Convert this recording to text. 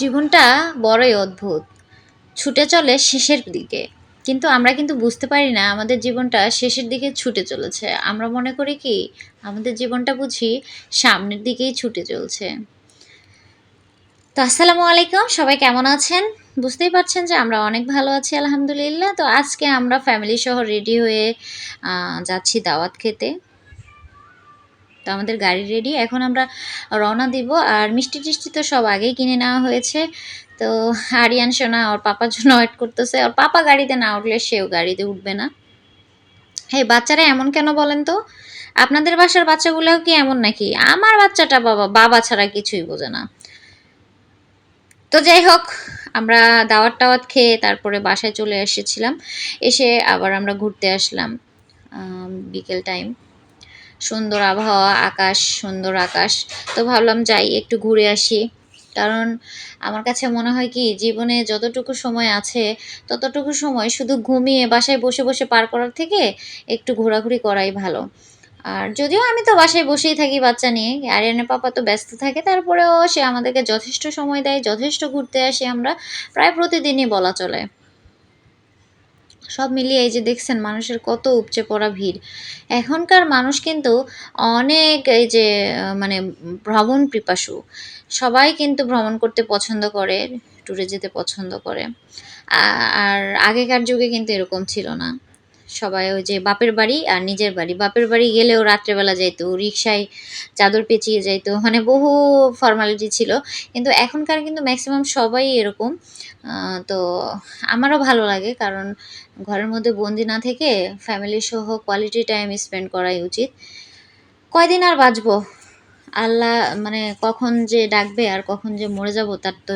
জীবনটা বড়ই অদ্ভুত। ছুটে চলে শেষের দিকে। কিন্তু আমরা কিন্তু বুঝতে পারি না আমাদের জীবনটা শেষের দিকে ছুটে চলেছে। আমরা মনে করি কি, আমাদের জীবনটা বুঝি সামনের দিকেই ছুটে চলছে। তো আসসালামু আলাইকুম, সবাই কেমন আছেন? বুঝতেই পারছেন যে আমরা অনেক ভালো আছি, আলহামদুলিল্লাহ। তো আজকে আমরা ফ্যামিলি সহ রেডি হয়ে যাচ্ছি দাওয়াত খেতে। তো আমাদের গাড়ি রেডি এখন আমরা রওনা দিব। আর মিষ্টি টিষ্টি তো সব আগেই কিনে নেওয়া হয়েছে। তো আরিয়ান, সোনা, ওর পাপার জন্য ওয়েট করতেছে। ওর পাপা গাড়িতে না উঠলে সেও গাড়িতে উঠবে না। এই বাচ্চারা এমন কেন বলেন তো? আপনাদের বাসার বাচ্চাগুলোও কি এমন নাকি? আমার বাচ্চাটা বাবা বাবা ছাড়া কিছুই বোঝে না। তো যাই হোক, আমরা দাওয়াত টাওয়াত খেয়ে তারপরে বাসায় চলে এসেছিলাম। এসে আবার আমরা ঘুরতে আসলাম বিকেল টাইম সুন্দর আবহাওয়া, আকাশ, সুন্দর আকাশ। তো ভাবলাম যাই, একটু ঘুরে আসি। কারণ আমার কাছে মনে হয় কি, জীবনে যতটুকু সময় আছে, ততটুকু সময় শুধু ঘুমিয়ে বাসায় বসে বসে পার করার থেকে একটু ঘোরাঘুরি করাই ভালো। আর যদিও আমি তো বাসায় বসেই থাকি বাচ্চা নিয়ে, আরিয়ানের পাপা তো ব্যস্ত থাকে, তারপরেও সে আমাদেরকে যথেষ্ট সময় দেয়, যথেষ্ট ঘুরতে আসি, আমরা প্রায় প্রতিদিনই বলা চলে। সব মিলিয়ে এই যে দেখছেন মানুষের কত উপচে পড়া ভিড়। এখনকার মানুষ কিন্তু অনেক এই যে মানে ভ্রমণ পিপাসু। সবাই কিন্তু ভ্রমণ করতে পছন্দ করে ট্যুরে যেতে পছন্দ করে। আর আগেকার যুগে কিন্তু এরকম ছিল না। সবাই ওই যে বাপের বাড়ি আর নিজের বাড়ি। বাপের বাড়ি গেলেও রাত্রেবেলা যাইতো রিক্সায় চাদর পেঁচিয়ে যাইতো মানে বহু ফর্মালিটি ছিল। কিন্তু এখনকার কিন্তু ম্যাক্সিমাম সবাই এরকম। তো আমারও ভালো লাগে কারণ ঘরের মধ্যে বন্দি না থেকে ফ্যামিলি সহ কোয়ালিটি টাইম স্পেন্ড করাই উচিত। কয়দিন আর বাঁচবো? আল্লাহ মানে কখন যে ডাকবে আর কখন যে মরে যাব তার তো